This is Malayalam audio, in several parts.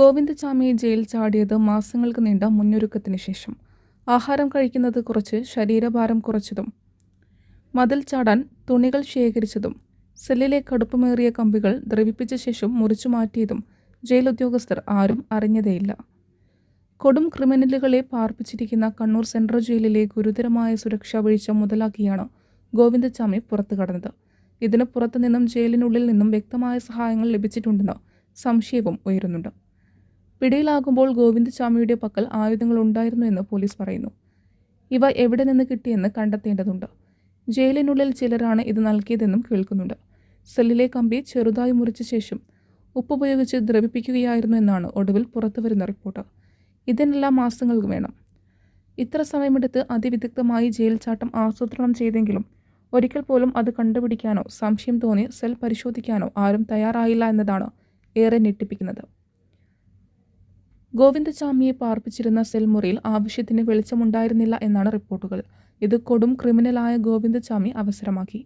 ഗോവിന്ദചാമി ജയിൽ ചാടിയത് മാസങ്ങൾക്ക് നീണ്ട മുന്നൊരുക്കത്തിന് ശേഷം. ആഹാരം കഴിക്കുന്നത് കുറച്ച് ശരീരഭാരം കുറച്ചതും. മതിൽ ചാടാൻ തുണികൾ ശേഖരിച്ചതും സെല്ലിലെ കടുപ്പമേറിയ കമ്പികൾ ദ്രവിപ്പിച്ച ശേഷം മുറിച്ചു മാറ്റിയതും ജയിൽ ഉദ്യോഗസ്ഥർ ആരും അറിഞ്ഞതേയില്ല. കൊടും ക്രിമിനലുകളെ പാർപ്പിച്ചിരിക്കുന്ന കണ്ണൂർ സെൻട്രൽ ജയിലിലെ ഗുരുതരമായ സുരക്ഷാ വീഴ്ച മുതലാക്കിയാണ് ഗോവിന്ദസ്വാമി പുറത്തു കടന്നത്. ഇതിന് പുറത്തുനിന്നും ജയിലിനുള്ളിൽ നിന്നും വ്യക്തമായ സഹായങ്ങൾ ലഭിച്ചിട്ടുണ്ടെന്ന് സംശയവും ഉയരുന്നുണ്ട്. പിടിയിലാകുമ്പോൾ ഗോവിന്ദസ്വാമിയുടെ പക്കൽ ആയുധങ്ങൾ ഉണ്ടായിരുന്നു എന്ന് പോലീസ് പറയുന്നു. ഇവ എവിടെ നിന്ന് കിട്ടിയെന്ന് കണ്ടെത്തേണ്ടതുണ്ട്. ജയിലിനുള്ളിൽ ചിലരാണ് ഇത് നൽകിയതെന്നും കേൾക്കുന്നുണ്ട്. സെല്ലിലെ കമ്പി ചെറുതായി മുറിച്ച ശേഷം ഉപ്പുപയോഗിച്ച് ദ്രവിപ്പിക്കുകയായിരുന്നു എന്നാണ് ഒടുവിൽ പുറത്തുവരുന്ന റിപ്പോർട്ട്. ഇതിനെല്ലാം മാസങ്ങൾക്ക് വേണം. ഇത്ര സമയമെടുത്ത് അതിവിദഗ്ധമായി ജയിൽ ചാട്ടം ആസൂത്രണം ചെയ്തെങ്കിലും ഒരിക്കൽ പോലും അത് കണ്ടുപിടിക്കാനോ സംശയം തോന്നി സെൽ പരിശോധിക്കാനോ ആരും തയ്യാറായില്ല എന്നതാണ് ഏറെ ഞെട്ടിപ്പിക്കുന്നത്. ഗോവിന്ദചാമിയെ പാർപ്പിച്ചിരുന്ന സെൽമുറിയിൽ ആവശ്യത്തിന് വെളിച്ചമുണ്ടായിരുന്നില്ല എന്നാണ് റിപ്പോർട്ടുകൾ. ഇത് കൊടും ക്രിമിനലായ ഗോവിന്ദസ്വാമി അവസരമാക്കി.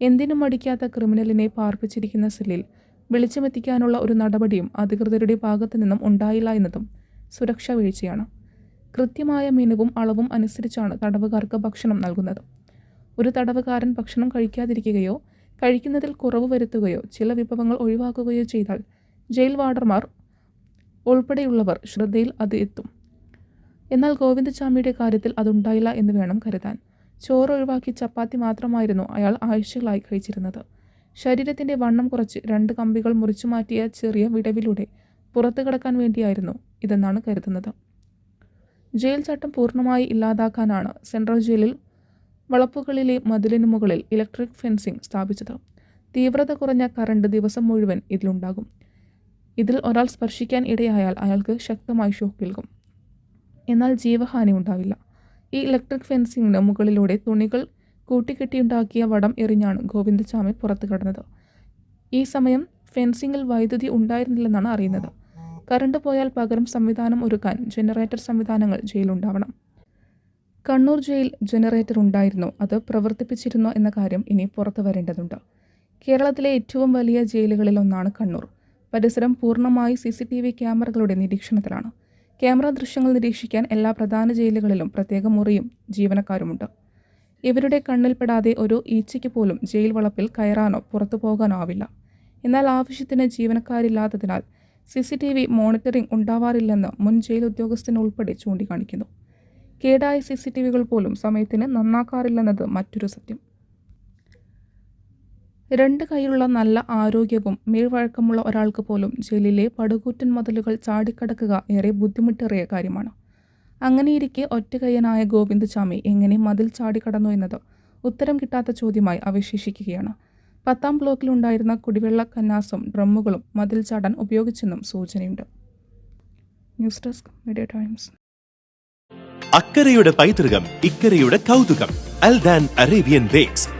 എന്തിനും മടിക്കാത്ത ക്രിമിനലിനെ പാർപ്പിച്ചിരിക്കുന്ന സെല്ലിൽ വെളിച്ചമെത്തിക്കാനുള്ള ഒരു നടപടിയും അധികൃതരുടെ ഭാഗത്തു നിന്നും ഉണ്ടായില്ല എന്നതും സുരക്ഷാ വീഴ്ചയാണ്. കൃത്യമായ മെനുവും അളവും അനുസരിച്ചാണ് തടവുകാർക്ക് ഭക്ഷണം നൽകുന്നത്. ഒരു തടവുകാരൻ ഭക്ഷണം കഴിക്കാതിരിക്കുകയോ കഴിക്കുന്നതിൽ കുറവ് വരുത്തുകയോ ചില വിഭവങ്ങൾ ഒഴിവാക്കുകയോ ചെയ്താൽ ജയിൽ വാർഡർമാർ ഉൾപ്പെടെയുള്ളവർ ശ്രദ്ധയിൽ അത് എത്തും. എന്നാൽ ഗോവിന്ദസ്വാമിയുടെ കാര്യത്തിൽ അതുണ്ടായില്ല എന്ന് വേണം കരുതാൻ. ചോറ് ഒഴിവാക്കി ചപ്പാത്തി മാത്രമായിരുന്നു അയാൾ ആഴ്ചകളായി കഴിച്ചിരുന്നത്. ശരീരത്തിന്റെ വണ്ണം കുറച്ച് രണ്ട് കമ്പികൾ മുറിച്ചു മാറ്റിയ ചെറിയ വിടവിലൂടെ പുറത്തു കടക്കാൻ വേണ്ടിയായിരുന്നു ഇതെന്നാണ് കരുതുന്നത്. ജയിൽ ചട്ടം പൂർണമായി ഇല്ലാതാക്കാനാണ് സെൻട്രൽ ജയിലിൽ വളപ്പുകളിലെ മതിലിനു മുകളിൽ ഇലക്ട്രിക് ഫെൻസിംഗ് സ്ഥാപിച്ചത്. തീവ്രത കുറഞ്ഞ കറണ്ട് ദിവസം മുഴുവൻ ഇതിലുണ്ടാകും. ഇതിൽ ഒരാൾ സ്പർശിക്കാൻ ഇടയായാൽ അയാൾക്ക് ശക്തമായി ഷോക്ക് നൽകും. എന്നാൽ ജീവഹാനി ഉണ്ടാവില്ല. ഈ ഇലക്ട്രിക് ഫെൻസിങ്ങിന് മുകളിലൂടെ തുണികൾ കൂട്ടിക്കെട്ടിയുണ്ടാക്കിയ വടം എറിഞ്ഞാണ് ഗോവിന്ദസ്വാമി പുറത്തു കടന്നത്. ഈ സമയം ഫെൻസിങ്ങിൽ വൈദ്യുതി ഉണ്ടായിരുന്നില്ലെന്നാണ് അറിയുന്നത്. കറണ്ട് പോയാൽ പകരം സംവിധാനം ഒരുക്കാൻ ജനറേറ്റർ സംവിധാനങ്ങൾ ജയിലുണ്ടാവണം. കണ്ണൂർ ജയിൽ ജനറേറ്റർ ഉണ്ടായിരുന്നു. അത് പ്രവർത്തിപ്പിച്ചിരുന്നോ എന്ന കാര്യം ഇനി പുറത്തു വരേണ്ടതുണ്ട്. കേരളത്തിലെ ഏറ്റവും വലിയ ജയിലുകളിലൊന്നാണ് കണ്ണൂർ. പരിസരം പൂർണമായി സി സി ടി വി ക്യാമറകളുടെ നിരീക്ഷണത്തിലാണ്. ക്യാമറ ദൃശ്യങ്ങൾ നിരീക്ഷിക്കാൻ എല്ലാ പ്രധാന ജയിലുകളിലും പ്രത്യേക മുറിയും ജീവനക്കാരുമുണ്ട്. ഇവരുടെ കണ്ണിൽപ്പെടാതെ ഒരു ഈച്ചയ്ക്ക് പോലും ജയിൽ വളപ്പിൽ കയറാനോ പുറത്തു പോകാനോ ആവില്ല. എന്നാൽ ആവശ്യത്തിന് ജീവനക്കാരില്ലാത്തതിനാൽ C C T V monitoring ഉണ്ടാവാറില്ലെന്ന് മുൻ ജയിൽ ഉദ്യോഗസ്ഥൻ ഉൾപ്പെടെ ചൂണ്ടിക്കാണിക്കുന്നു. കേടായ സി സി ടി വികൾ പോലും സമയത്തിന് നന്നാക്കാറില്ലെന്നത് മറ്റൊരു സത്യം. രണ്ട് കൈയിലുള്ള നല്ല ആരോഗ്യവും മേൽവഴക്കമുള്ള ഒരാൾക്ക് പോലും ജയിലിലെ പടുകൂറ്റൻ മതിലുകൾ ചാടിക്കടക്കുക ഏറെ ബുദ്ധിമുട്ടേറിയ കാര്യമാണ്. അങ്ങനെയിരിക്കെ ഒറ്റകയ്യനായ ഗോവിന്ദസ്വാമി എങ്ങനെ മതിൽ ചാടിക്കടന്നു എന്നത് ഉത്തരം കിട്ടാത്ത ചോദ്യമായി അവശേഷിക്കുകയാണ്. പത്താം ബ്ലോക്കിലുണ്ടായിരുന്ന കുടിവെള്ള കന്നാസും ഡ്രമ്മുകളും മതിൽ ചാടാൻ ഉപയോഗിച്ചെന്നും സൂചനയുണ്ട്. News desk Media Times. അക്കരയുടെ പൈതൃകം ഇക്കരയുടെ കൗതുകം അൽദാൻ അറേബ്യൻ ബേക്സ്.